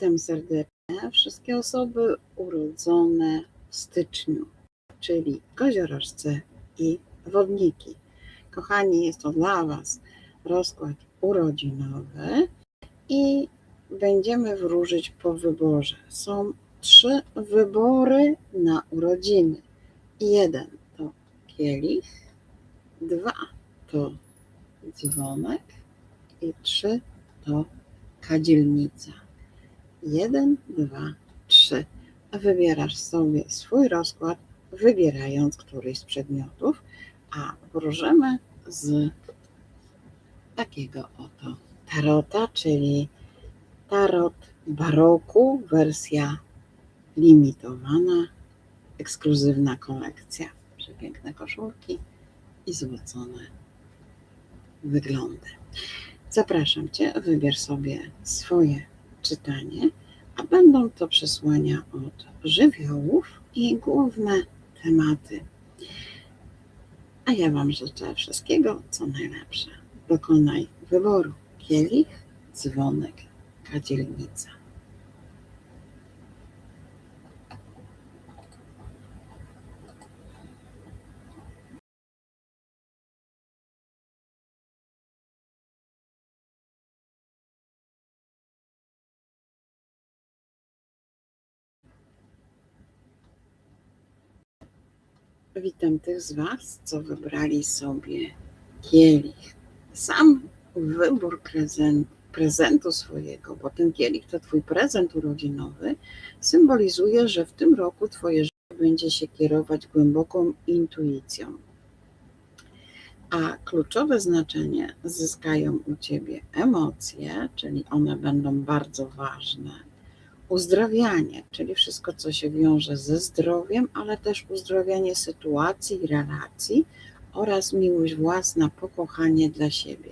Witam serdecznie wszystkie osoby urodzone w styczniu, czyli koziorożce i wodniki. Kochani, jest to dla Was rozkład urodzinowy i będziemy wróżyć po wyborze. Są trzy wybory na urodziny. Jeden to kielich, dwa to dzwonek i trzy to kadzielnica. Jeden, dwa, trzy. A Wybierasz sobie swój rozkład, wybierając któryś z przedmiotów, a wróżymy z takiego oto tarota, czyli tarot baroku, wersja limitowana, ekskluzywna kolekcja. Przepiękne koszulki i złocone wyglądy. Zapraszam Cię, wybierz sobie swoje czytanie, a będą to przesłania od żywiołów i główne tematy. A ja Wam życzę wszystkiego, co najlepsze. Dokonaj wyboru. Kielich, dzwonek, kadzielnica. Witam tych z Was, co wybrali sobie kielich. Sam wybór prezent, prezentu swojego, bo ten kielich to Twój prezent urodzinowy, symbolizuje, że w tym roku Twoje życie będzie się kierować głęboką intuicją. A kluczowe znaczenie zyskają u Ciebie emocje, czyli one będą bardzo ważne uzdrawianie, czyli wszystko, co się wiąże ze zdrowiem, ale też uzdrawianie sytuacji relacji oraz miłość własna, pokochanie dla siebie.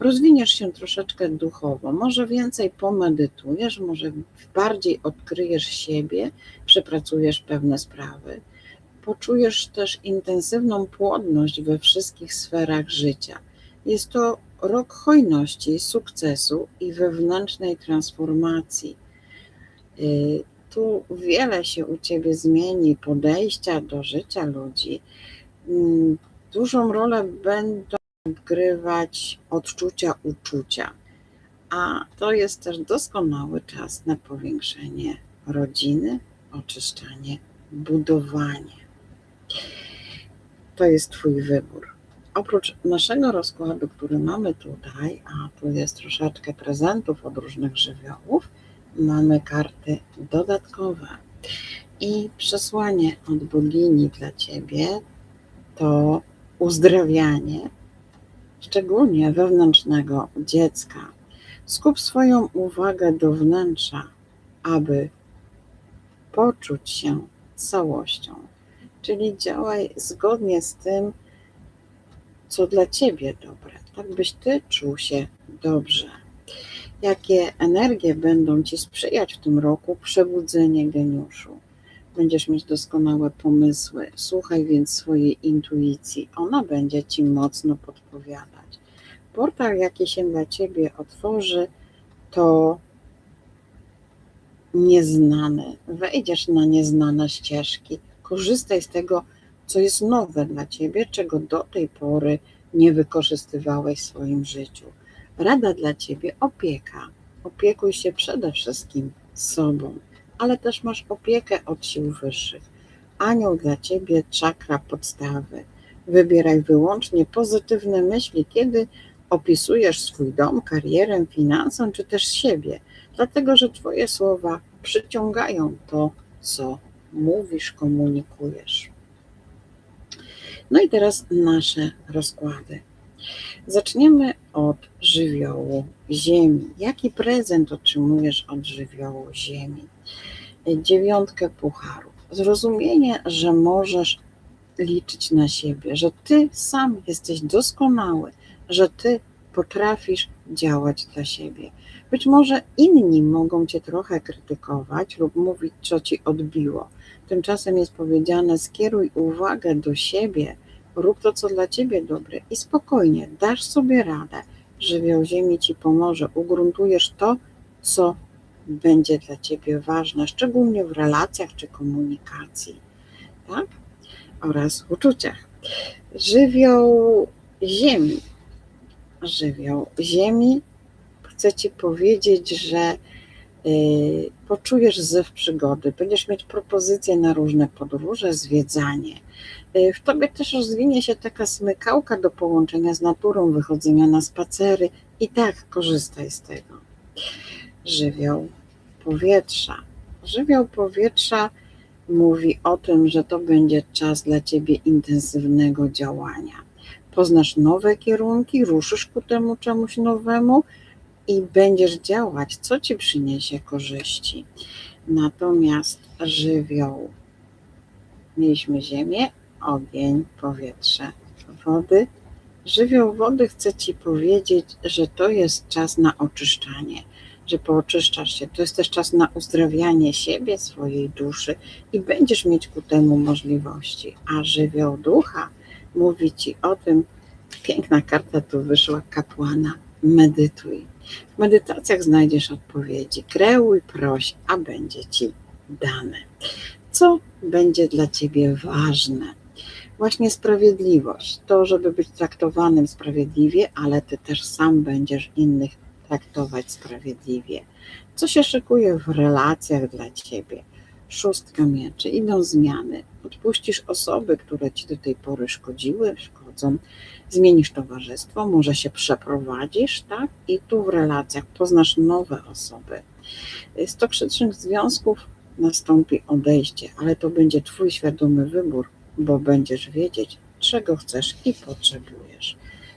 Rozwiniesz się troszeczkę duchowo, może więcej pomedytujesz, może bardziej odkryjesz siebie, przepracujesz pewne sprawy. Poczujesz też intensywną płodność we wszystkich sferach życia. Jest to rok hojności, sukcesu i wewnętrznej transformacji tu wiele się u Ciebie zmieni, podejścia do życia ludzi. Mm, dużą rolę będą odgrywać odczucia, uczucia, a to jest też doskonały czas na powiększenie rodziny, oczyszczanie, budowanie. To jest Twój wybór. Oprócz naszego rozkładu, który mamy tutaj, a tu jest troszeczkę prezentów od różnych żywiołów, mamy karty dodatkowe. I przesłanie od bogini dla Ciebie to uzdrawianie, szczególnie wewnętrznego dziecka. Skup swoją uwagę do wnętrza, aby poczuć się całością. Czyli działaj zgodnie z tym, co dla Ciebie dobre, tak byś Ty czuł się dobrze jakie energie będą Ci sprzyjać w tym roku przebudzenie geniuszu. Będziesz mieć doskonałe pomysły. Słuchaj więc swojej intuicji. Ona będzie Ci mocno podpowiadać. Portal, jaki się dla Ciebie otworzy, to nieznany. Wejdziesz na nieznane ścieżki. Korzystaj z tego, co jest nowe dla Ciebie, czego do tej pory nie wykorzystywałeś w swoim życiu. Rada dla Ciebie opieka. Opiekuj się przede wszystkim sobą, ale też masz opiekę od sił wyższych. Anioł dla Ciebie czakra podstawy. Wybieraj wyłącznie pozytywne myśli, kiedy opisujesz swój dom, karierę, finanse, czy też siebie, dlatego że Twoje słowa przyciągają to, co mówisz, komunikujesz. No i teraz nasze rozkłady. Zaczniemy od żywiołu Ziemi. Jaki prezent otrzymujesz od żywiołu Ziemi? Dziewiątkę pucharów. Zrozumienie, że możesz liczyć na siebie, że ty sam jesteś doskonały, że ty potrafisz działać dla siebie. Być może inni mogą cię trochę krytykować lub mówić, co ci odbiło. Tymczasem jest powiedziane: skieruj uwagę do siebie Rób to, co dla ciebie dobre i spokojnie dasz sobie radę. Żywioł ziemi ci pomoże. Ugruntujesz to, co będzie dla Ciebie ważne, szczególnie w relacjach czy komunikacji, tak? Oraz uczuciach. Żywioł Ziemi. Żywioł Ziemi. Chcę Ci powiedzieć, że y, poczujesz zew przygody, będziesz mieć propozycje na różne podróże, zwiedzanie. Y, w Tobie też rozwinie się taka smykałka do połączenia z naturą, wychodzenia na spacery i tak korzystaj z tego. Żywioł powietrza. Żywioł powietrza mówi o tym, że to będzie czas dla Ciebie intensywnego działania. Poznasz nowe kierunki, ruszysz ku temu czemuś nowemu i będziesz działać, co Ci przyniesie korzyści. Natomiast żywioł, mieliśmy ziemię, ogień, powietrze, wody. Żywioł wody chce Ci powiedzieć, że to jest czas na oczyszczanie, że pooczyszczasz się. To jest też czas na uzdrawianie siebie, swojej duszy i będziesz mieć ku temu możliwości. A żywioł ducha mówi Ci o tym, piękna karta tu wyszła, kapłana, medytuj. W medytacjach znajdziesz odpowiedzi. Kreuj, proś, a będzie Ci dane. Co będzie dla Ciebie ważne? Właśnie sprawiedliwość. To, żeby być traktowanym sprawiedliwie, ale Ty też sam będziesz innych traktować sprawiedliwie. Co się szykuje w relacjach dla Ciebie? Szóstka mieczy, idą zmiany. Odpuścisz osoby, które Ci do tej pory szkodziły, szkodzą. Zmienisz towarzystwo, może się przeprowadzisz, tak? I tu w relacjach poznasz nowe osoby. Z toksycznych związków nastąpi odejście, ale to będzie Twój świadomy wybór, bo będziesz wiedzieć, czego chcesz i potrzebujesz.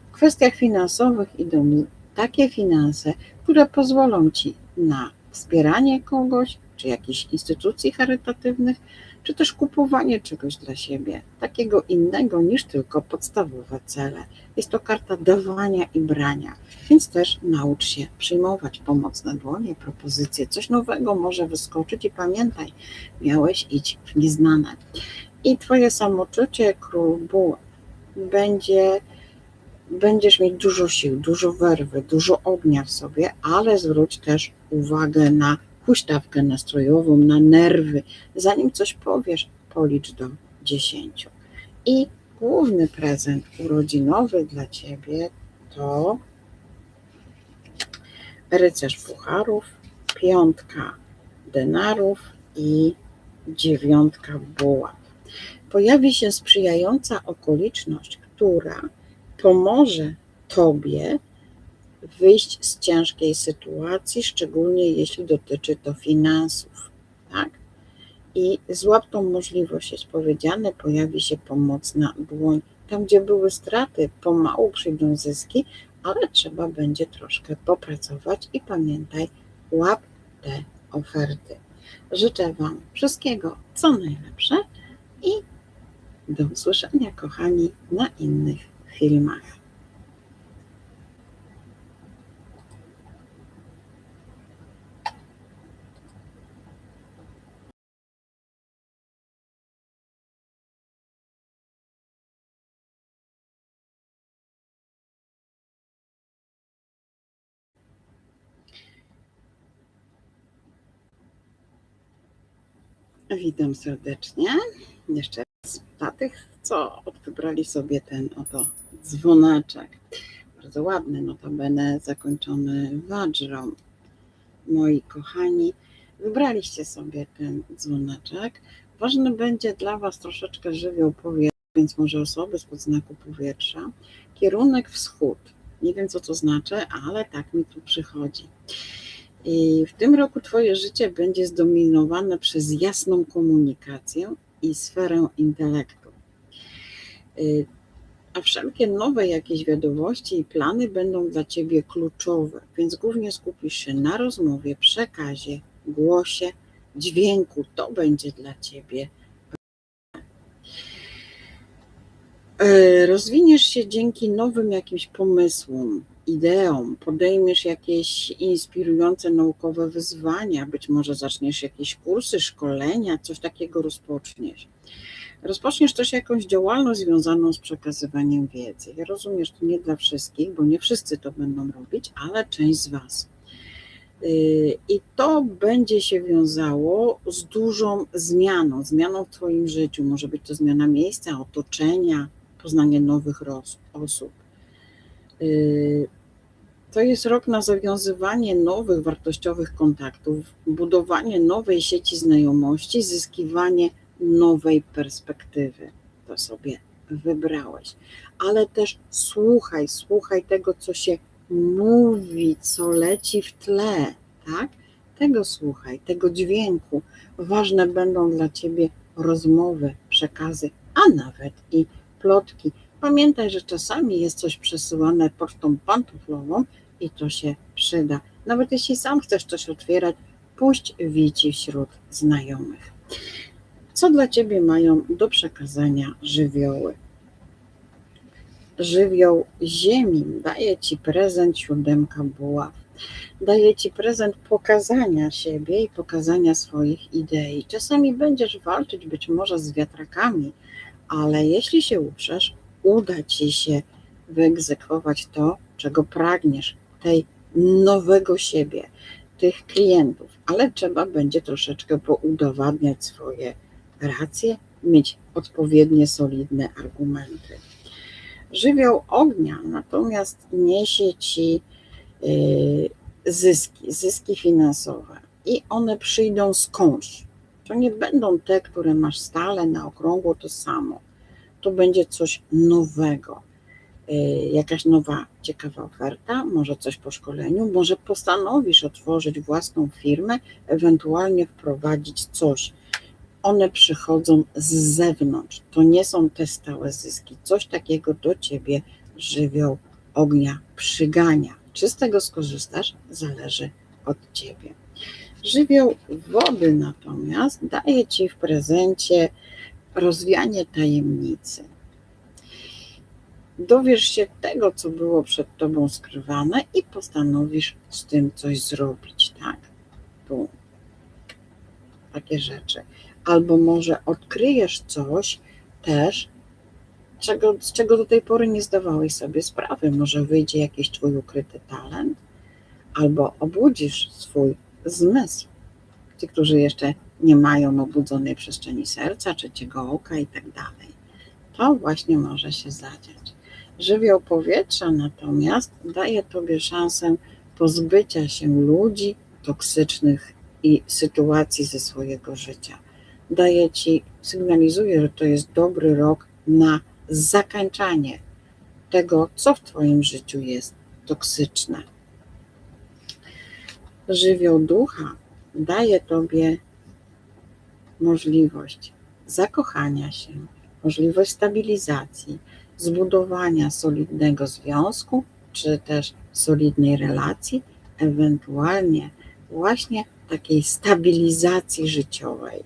W kwestiach finansowych idą takie finanse, które pozwolą Ci na wspieranie kogoś, czy jakichś instytucji charytatywnych, czy też kupowanie czegoś dla siebie, takiego innego niż tylko podstawowe cele. Jest to karta dawania i brania, więc też naucz się przyjmować pomocne dłonie, propozycje. Coś nowego może wyskoczyć i pamiętaj, miałeś iść w nieznane. I Twoje samoczucie, król będzie będziesz mieć dużo sił, dużo werwy, dużo ognia w sobie, ale zwróć też uwagę na huśtawkę nastrojową, na nerwy. Zanim coś powiesz, policz do dziesięciu. I główny prezent urodzinowy dla Ciebie to rycerz pucharów, piątka denarów i dziewiątka buław. Pojawi się sprzyjająca okoliczność, która pomoże Tobie wyjść z ciężkiej sytuacji, szczególnie jeśli dotyczy to finansów. Tak? I złap tą możliwość, jest powiedziane, pojawi się pomocna dłoń. Tam, gdzie były straty, pomału przyjdą zyski, ale trzeba będzie troszkę popracować i pamiętaj, łap te oferty. Życzę Wam wszystkiego, co najlepsze i do usłyszenia, kochani, na innych filmach. Witam serdecznie. Jeszcze dla tych, co wybrali sobie ten oto dzwoneczek. Bardzo ładny, notabene zakończony wadżrą. Moi kochani, wybraliście sobie ten dzwoneczek. Ważny będzie dla Was troszeczkę żywioł powietrza, więc może osoby z podznaku powietrza. Kierunek wschód. Nie wiem, co to znaczy, ale tak mi tu przychodzi. I w tym roku Twoje życie będzie zdominowane przez jasną komunikację i sferę intelektu. Y, a wszelkie nowe jakieś wiadomości i plany będą dla Ciebie kluczowe, więc głównie skupisz się na rozmowie, przekazie, głosie, dźwięku. To będzie dla Ciebie. Y, rozwiniesz się dzięki nowym jakimś pomysłom, ideą, podejmiesz jakieś inspirujące naukowe wyzwania, być może zaczniesz jakieś kursy, szkolenia, coś takiego rozpoczniesz. Rozpoczniesz też jakąś działalność związaną z przekazywaniem wiedzy. Ja rozumiem, że to nie dla wszystkich, bo nie wszyscy to będą robić, ale część z Was. Y, I to będzie się wiązało z dużą zmianą, zmianą w Twoim życiu. Może być to zmiana miejsca, otoczenia, poznanie nowych osób. To jest rok na zawiązywanie nowych wartościowych kontaktów, budowanie nowej sieci znajomości, zyskiwanie nowej perspektywy. To sobie wybrałeś. Ale też słuchaj, słuchaj tego, co się mówi, co leci w tle, tak? Tego słuchaj, tego dźwięku. Ważne będą dla ciebie rozmowy, przekazy, a nawet i plotki. Pamiętaj, że czasami jest coś przesyłane pocztą pantoflową i to się przyda. Nawet jeśli sam chcesz coś otwierać, puść wici wśród znajomych. Co dla ciebie mają do przekazania żywioły? Żywioł ziemi daje ci prezent siódemka buław. Daje ci prezent pokazania siebie i pokazania swoich idei. Czasami będziesz walczyć być może z wiatrakami, ale jeśli się uprzesz, uda ci się wyegzekwować to, czego pragniesz, tej nowego siebie, tych klientów, ale trzeba będzie troszeczkę poudowadniać swoje racje, mieć odpowiednie, solidne argumenty. Żywioł ognia natomiast niesie ci y, zyski, zyski finansowe i one przyjdą skądś. To nie będą te, które masz stale na okrągło to samo. To będzie coś nowego. Y, Jakaś nowa, ciekawa oferta, może coś po szkoleniu, może postanowisz otworzyć własną firmę, ewentualnie wprowadzić coś. One przychodzą z zewnątrz. To nie są te stałe zyski. Coś takiego do ciebie żywioł ognia przygania. Czy z tego skorzystasz, zależy od ciebie. Żywioł wody natomiast daje ci w prezencie rozwianie tajemnicy. Dowiesz się tego, co było przed tobą skrywane i postanowisz z tym coś zrobić, tak? Tu. Takie rzeczy. Albo może odkryjesz coś też, czego, z czego do tej pory nie zdawałeś sobie sprawy. Może wyjdzie jakiś twój ukryty talent, albo obudzisz swój zmysł. Ci, którzy jeszcze nie mają obudzonej przestrzeni serca, trzeciego oka i tak dalej. To właśnie może się zadziać. Żywioł powietrza natomiast daje Tobie szansę pozbycia się ludzi toksycznych i sytuacji ze swojego życia. Daje Ci, sygnalizuje, że to jest dobry rok na zakańczanie tego, co w Twoim życiu jest toksyczne. Żywioł ducha daje Tobie możliwość zakochania się, możliwość stabilizacji, zbudowania solidnego związku, czy też solidnej relacji, ewentualnie właśnie takiej stabilizacji życiowej.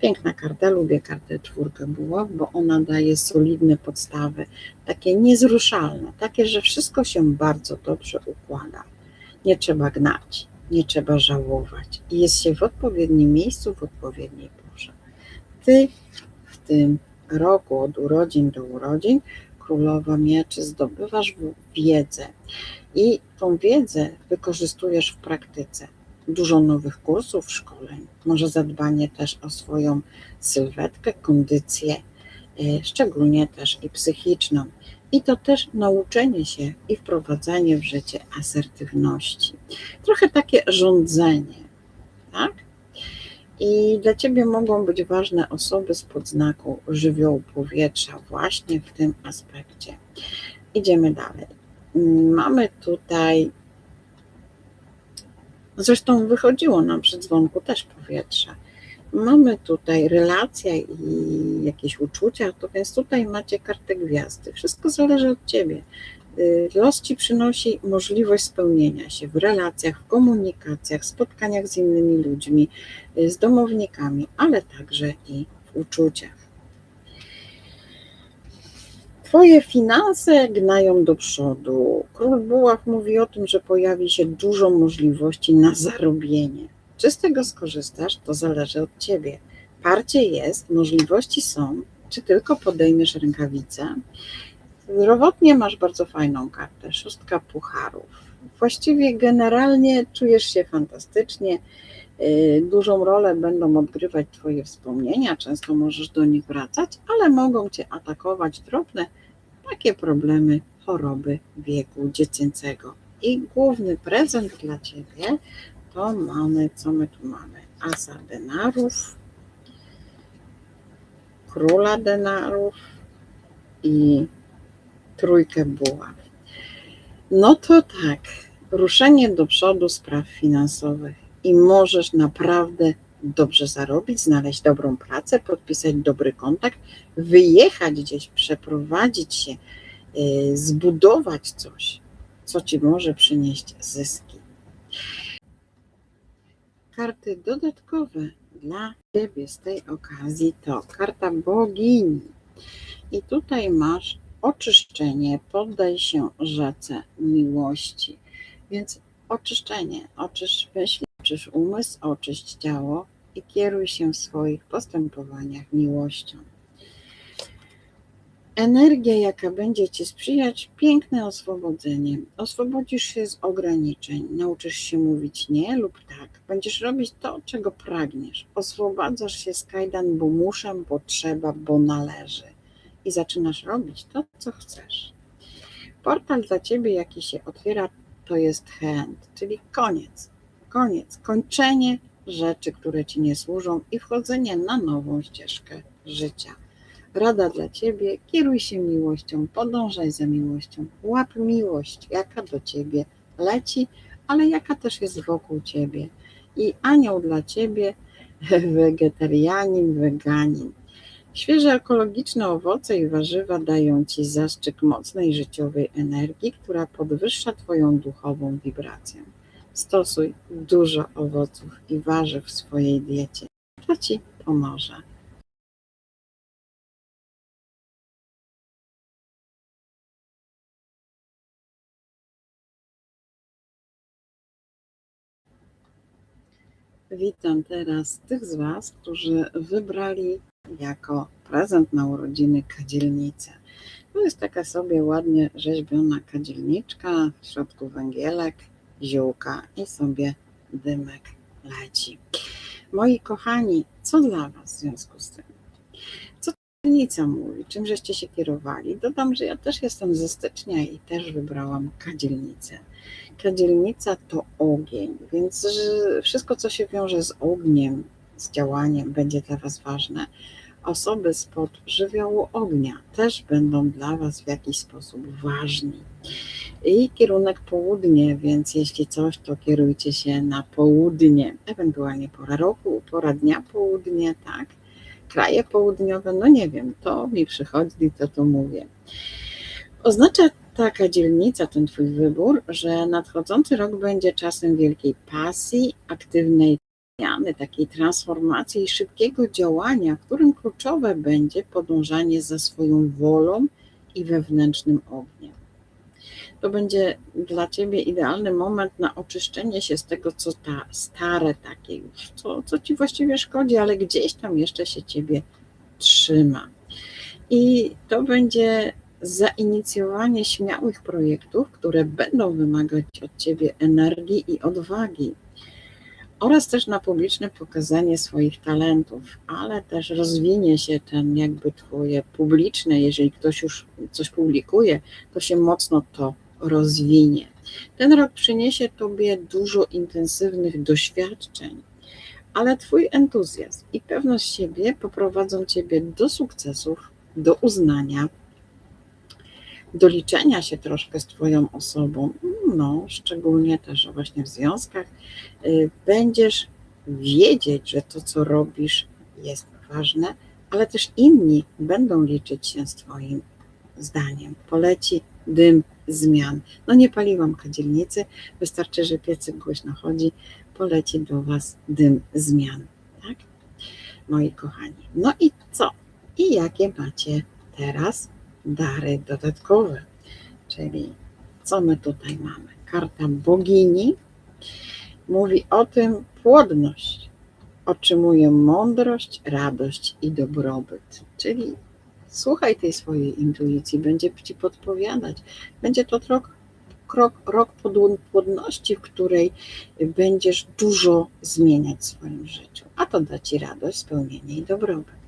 Piękna karta, lubię kartę czwórkę bo ona daje solidne podstawy, takie niezruszalne, takie, że wszystko się bardzo dobrze układa. Nie trzeba gnać, nie trzeba żałować jest się w odpowiednim miejscu, w odpowiedniej porze. Ty w tym roku od urodzin do urodzin królowa mieczy zdobywasz wiedzę i tą wiedzę wykorzystujesz w praktyce. Dużo nowych kursów, szkoleń, może zadbanie też o swoją sylwetkę, kondycję, e, szczególnie też i psychiczną. I to też nauczenie się i wprowadzanie w życie asertywności. Trochę takie rządzenie, tak? I dla Ciebie mogą być ważne osoby z podznaku żywiołu powietrza, właśnie w tym aspekcie. Idziemy dalej. Mamy tutaj, zresztą wychodziło nam przy dzwonku też powietrze. Mamy tutaj relacja i jakieś uczucia, to więc tutaj macie kartę gwiazdy. Wszystko zależy od Ciebie. Y, Los Ci przynosi możliwość spełnienia się w relacjach, w komunikacjach, spotkaniach z innymi ludźmi, y, z domownikami, ale także i w uczuciach. Twoje finanse gnają do przodu. Król Buław mówi o tym, że pojawi się dużo możliwości na zarobienie. Czy z tego skorzystasz, to zależy od Ciebie. Parcie jest, możliwości są, czy tylko podejmiesz rękawice. Zdrowotnie masz bardzo fajną kartę, szóstka pucharów. właściwie generalnie czujesz się fantastycznie. Y, Dużą rolę będą odgrywać Twoje wspomnienia, często możesz do nich wracać, ale mogą Cię atakować drobne takie problemy, choroby wieku dziecięcego. I główny prezent dla Ciebie to mamy, co my tu mamy? Asa denarów, króla denarów i trójkę buław. No to tak, ruszenie do przodu spraw finansowych i możesz naprawdę dobrze zarobić, znaleźć dobrą pracę, podpisać dobry kontakt, wyjechać gdzieś, przeprowadzić się, yy, zbudować coś, co ci może przynieść zyski. Karty dodatkowe dla ciebie z tej okazji to karta bogini. I tutaj masz oczyszczenie, poddaj się rzece miłości. Więc oczyszczenie, oczyszcz myśli, oczyszcz umysł, oczyść ciało i kieruj się w swoich postępowaniach miłością. Energia, jaka będzie Ci sprzyjać, piękne oswobodzenie. Oswobodzisz się z ograniczeń, nauczysz się mówić nie lub tak. Będziesz robić to, czego pragniesz. Oswobadzasz się z kajdan, bo muszę, bo trzeba, bo należy. I zaczynasz robić to, co chcesz. Portal dla Ciebie, jaki się otwiera, to jest hand, czyli koniec. Koniec, kończenie rzeczy, które Ci nie służą i wchodzenie na nową ścieżkę życia. Rada dla Ciebie, kieruj się miłością, podążaj za miłością, łap miłość, jaka do Ciebie leci, ale jaka też jest wokół Ciebie. I anioł dla Ciebie, wegetarianin, weganin. Świeże ekologiczne owoce i warzywa dają Ci zastrzyk mocnej życiowej energii, która podwyższa Twoją duchową wibrację. Stosuj dużo owoców i warzyw w swojej diecie. To Ci pomoże. Witam teraz tych z Was, którzy wybrali jako prezent na urodziny kadzielnicę. To jest taka sobie ładnie rzeźbiona kadzielniczka, w środku węgielek, ziółka i sobie dymek leci. Moi kochani, co dla Was w związku z tym? Co kadzielnica mówi? Czym żeście się kierowali? Dodam, że ja też jestem ze stycznia i też wybrałam kadzielnicę. Kadzielnica to ogień, więc wszystko, co się wiąże z ogniem, z działaniem, będzie dla Was ważne. Osoby spod żywiołu ognia też będą dla Was w jakiś sposób ważni. I kierunek południe, więc jeśli coś, to kierujcie się na południe, ewentualnie pora roku, pora dnia południe, tak? Kraje południowe, no nie wiem, to mi przychodzi, to to mówię. Oznacza taka dzielnica, ten Twój wybór, że nadchodzący rok będzie czasem wielkiej pasji, aktywnej zmiany, takiej transformacji i szybkiego działania, którym kluczowe będzie podążanie za swoją wolą i wewnętrznym ogniem. To będzie dla Ciebie idealny moment na oczyszczenie się z tego, co ta stare takie już, co, co Ci właściwie szkodzi, ale gdzieś tam jeszcze się Ciebie trzyma. I to będzie zainicjowanie śmiałych projektów, które będą wymagać od Ciebie energii i odwagi, oraz też na publiczne pokazanie swoich talentów, ale też rozwinie się ten jakby Twoje publiczne, jeżeli ktoś już coś publikuje, to się mocno to rozwinie. Ten rok przyniesie Tobie dużo intensywnych doświadczeń, ale Twój entuzjazm i pewność siebie poprowadzą Ciebie do sukcesów, do uznania, do liczenia się troszkę z Twoją osobą, no, szczególnie też właśnie w związkach, y, będziesz wiedzieć, że to, co robisz, jest ważne, ale też inni będą liczyć się z Twoim zdaniem. Poleci dym zmian. No nie paliłam kadzielnicy, wystarczy, że piecyk głośno chodzi, poleci do Was dym zmian, tak? Moi kochani. No i co? I jakie macie teraz dary dodatkowe? Czyli co my tutaj mamy? Karta bogini mówi o tym płodność. Otrzymuję mądrość, radość i dobrobyt. Czyli słuchaj tej swojej intuicji, będzie ci podpowiadać. Będzie to rok krok, rok płodności, w której będziesz dużo zmieniać w swoim życiu, a to da Ci radość, spełnienie i dobrobyt.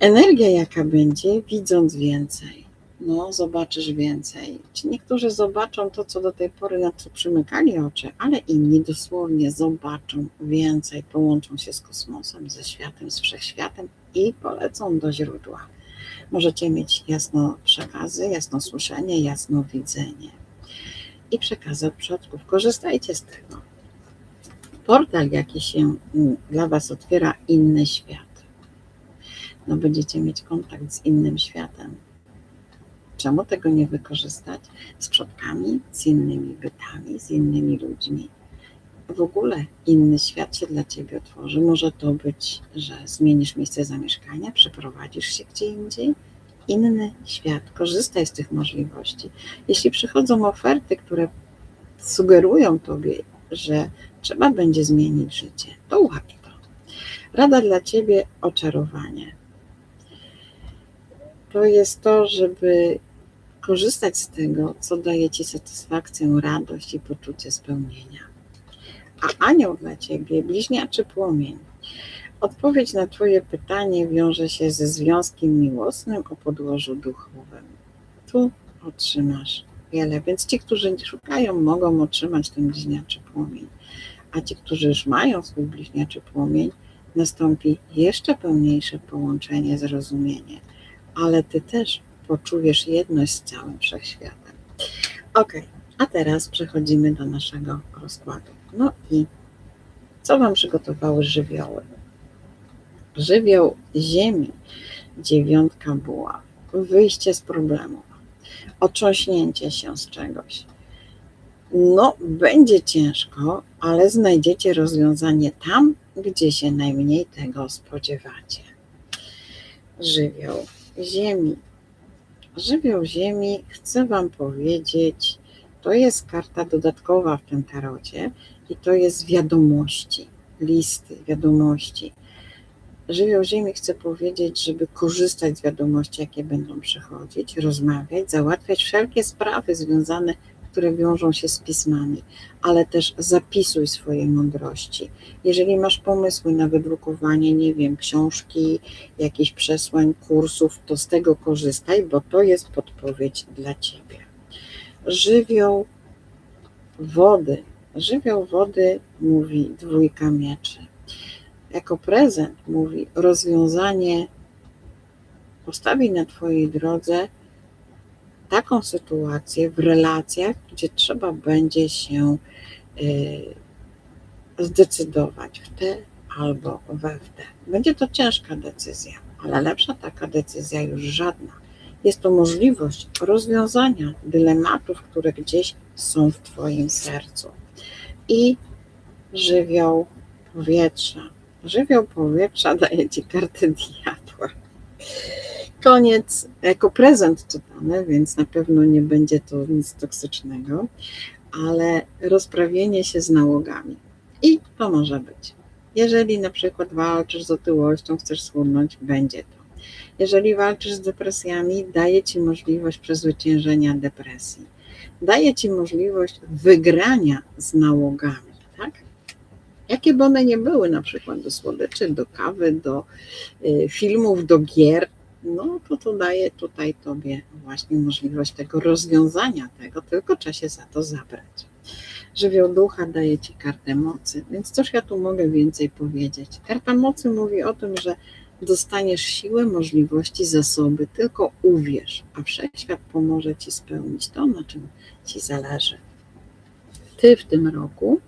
Energia, jaka będzie, widząc więcej, no, zobaczysz więcej. Ci niektórzy zobaczą to, co do tej pory na co przymykali oczy, ale inni dosłownie zobaczą więcej, połączą się z kosmosem, ze światem, z wszechświatem i polecą do źródła. Możecie mieć jasno przekazy, jasno słyszenie, jasno widzenie i przekazy od przodków. Korzystajcie z tego. Portal, jaki się mm, dla Was otwiera, inny świat. No, będziecie mieć kontakt z innym światem. Czemu tego nie wykorzystać? Z przodkami, z innymi bytami, z innymi ludźmi. W ogóle inny świat się dla Ciebie otworzy. Może to być, że zmienisz miejsce zamieszkania, przeprowadzisz się gdzie indziej. Inny świat. Korzystaj z tych możliwości. Jeśli przychodzą oferty, które sugerują Tobie, że trzeba będzie zmienić życie, to łap to. Rada dla Ciebie oczarowanie. To jest to, żeby korzystać z tego, co daje Ci satysfakcję, radość i poczucie spełnienia. A anioł dla Ciebie, bliźniaczy płomień. Odpowiedź na Twoje pytanie wiąże się ze związkiem miłosnym o podłożu duchowym. Tu otrzymasz wiele, więc ci, którzy szukają, mogą otrzymać ten bliźniaczy płomień. A ci, którzy już mają swój bliźniaczy płomień, nastąpi jeszcze pełniejsze połączenie, zrozumienie. Ale Ty też poczujesz jedność z całym wszechświatem. Ok, a teraz przechodzimy do naszego rozkładu. No i co Wam przygotowały żywioły? Żywioł Ziemi, dziewiątka buław, wyjście z problemu, otrząśnięcie się z czegoś. No, będzie ciężko, ale znajdziecie rozwiązanie tam, gdzie się najmniej tego spodziewacie. Żywioł Ziemi, Żywioł Ziemi, chcę Wam powiedzieć, to jest karta dodatkowa w tym tarocie i to jest wiadomości, listy, wiadomości. Żywioł Ziemi chce powiedzieć, żeby korzystać z wiadomości, jakie będą przychodzić, rozmawiać, załatwiać wszelkie sprawy związane, które wiążą się z pismami, ale też zapisuj swoje mądrości. Jeżeli masz pomysły na wydrukowanie, nie wiem, książki, jakichś przesłań, kursów, to z tego korzystaj, bo to jest podpowiedź dla Ciebie. Żywioł wody. Żywioł wody mówi dwójka mieczy. Jako prezent mówi rozwiązanie postawi na Twojej drodze taką sytuację w relacjach, gdzie trzeba będzie się y, zdecydować w te albo we w te. Będzie to ciężka decyzja, ale lepsza taka decyzja już żadna. Jest to możliwość rozwiązania dylematów, które gdzieś są w Twoim sercu. I żywioł powietrza. Żywioł powietrza daje Ci kartę diabła. Koniec, jako prezent czytane, więc na pewno nie będzie to nic toksycznego, ale rozprawienie się z nałogami. I to może być. Jeżeli na przykład walczysz z otyłością, chcesz schudnąć, będzie to. Jeżeli walczysz z depresjami, daje Ci możliwość przezwyciężenia depresji. Daje Ci możliwość wygrania z nałogami, tak? Jakie by one nie były, na przykład do słodyczy, do kawy, do y, filmów, do gier, no to to daje tutaj Tobie właśnie możliwość tego rozwiązania tego, tylko trzeba się za to zabrać. Żywioł ducha daje Ci kartę mocy, więc cóż ja tu mogę więcej powiedzieć? Karta mocy mówi o tym, że dostaniesz siłę, możliwości, zasoby, tylko uwierz, a wszechświat pomoże Ci spełnić to, na czym Ci zależy. Ty w tym roku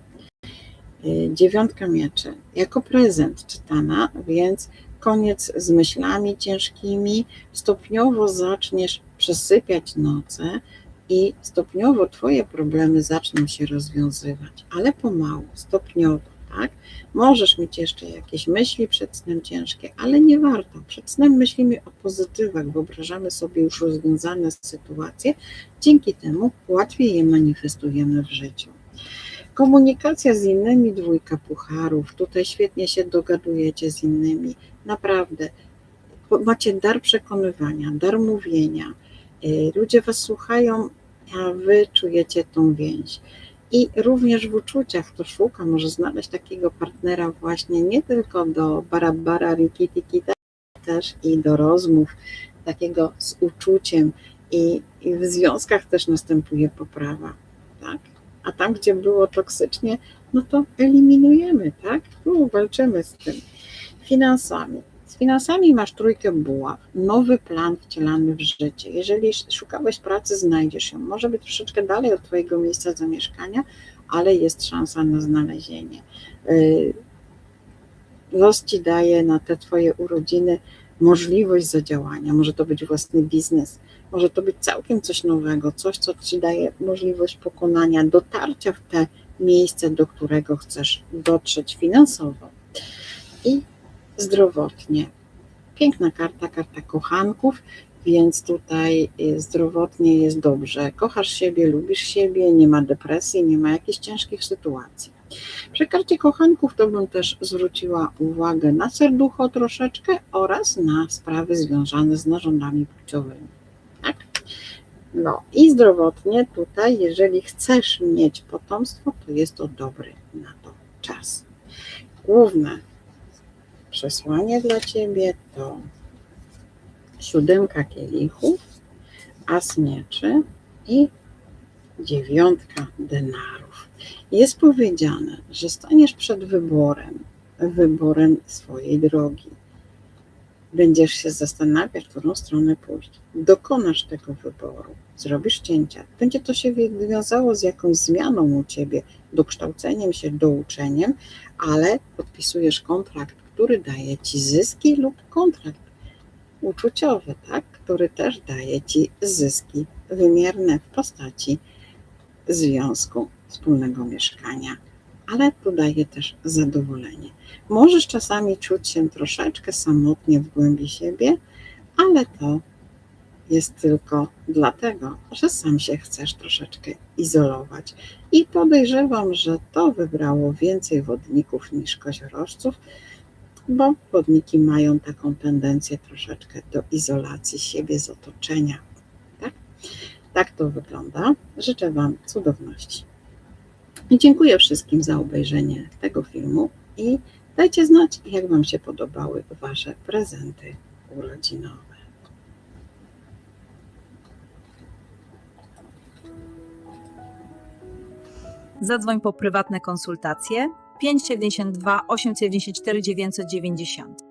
y, dziewiątka mieczy jako prezent czytana, więc koniec z myślami ciężkimi, stopniowo zaczniesz przesypiać noce i stopniowo Twoje problemy zaczną się rozwiązywać, ale pomału, stopniowo, tak? Możesz mieć jeszcze jakieś myśli przed snem ciężkie, ale nie warto. Przed snem myślimy o pozytywach, wyobrażamy sobie już rozwiązane sytuacje, dzięki temu łatwiej je manifestujemy w życiu. Komunikacja z innymi, dwójka pucharów. Tutaj świetnie się dogadujecie z innymi. Naprawdę. Macie dar przekonywania, dar mówienia. Y, ludzie was słuchają a wy czujecie tą więź. I również w uczuciach to szuka, może znaleźć takiego partnera właśnie nie tylko do barabara, riki, tiki, też i do rozmów, takiego z uczuciem i, i w związkach też następuje poprawa, tak? A tam, gdzie było toksycznie, no to eliminujemy, tak? Tu walczymy z tym. Finansami. Z finansami masz trójkę buław, nowy plan wcielany w życie. Jeżeli szukałeś pracy, znajdziesz ją. Może być troszeczkę dalej od Twojego miejsca zamieszkania, ale jest szansa na znalezienie. Yy, Los Ci daje na te Twoje urodziny możliwość zadziałania. Może to być własny biznes, może to być całkiem coś nowego, coś, co Ci daje możliwość pokonania, dotarcia w te miejsce, do którego chcesz dotrzeć finansowo. I zdrowotnie. Piękna karta, karta kochanków, więc tutaj y, zdrowotnie jest dobrze. Kochasz siebie, lubisz siebie, nie ma depresji, nie ma jakichś ciężkich sytuacji. Przy karcie kochanków to bym też zwróciła uwagę na serducho troszeczkę oraz na sprawy związane z narządami płciowymi. No i zdrowotnie tutaj, jeżeli chcesz mieć potomstwo, to jest to dobry na to czas. Główne przesłanie dla Ciebie to siódemka kielichów, as mieczy i dziewiątka denarów. Jest powiedziane, że staniesz przed wyborem, wyborem swojej drogi. Będziesz się zastanawiać, w którą stronę pójść. Dokonasz tego wyboru, zrobisz cięcia. Będzie to się wiązało z jakąś zmianą u ciebie, dokształceniem się, douczeniem, ale podpisujesz kontrakt, który daje ci zyski lub kontrakt uczuciowy, tak? który też daje ci zyski wymierne w postaci związku, wspólnego mieszkania, ale to daje też zadowolenie. Możesz czasami czuć się troszeczkę samotnie w głębi siebie, ale to jest tylko dlatego, że sam się chcesz troszeczkę izolować. I podejrzewam, że to wybrało więcej wodników niż koziorożców, bo wodniki mają taką tendencję troszeczkę do izolacji siebie z otoczenia. Tak, tak to wygląda. Życzę Wam cudowności. I dziękuję wszystkim za obejrzenie tego filmu i dajcie znać, jak Wam się podobały Wasze prezenty urodzinowe. Zadzwoń po prywatne konsultacje 572 894 990.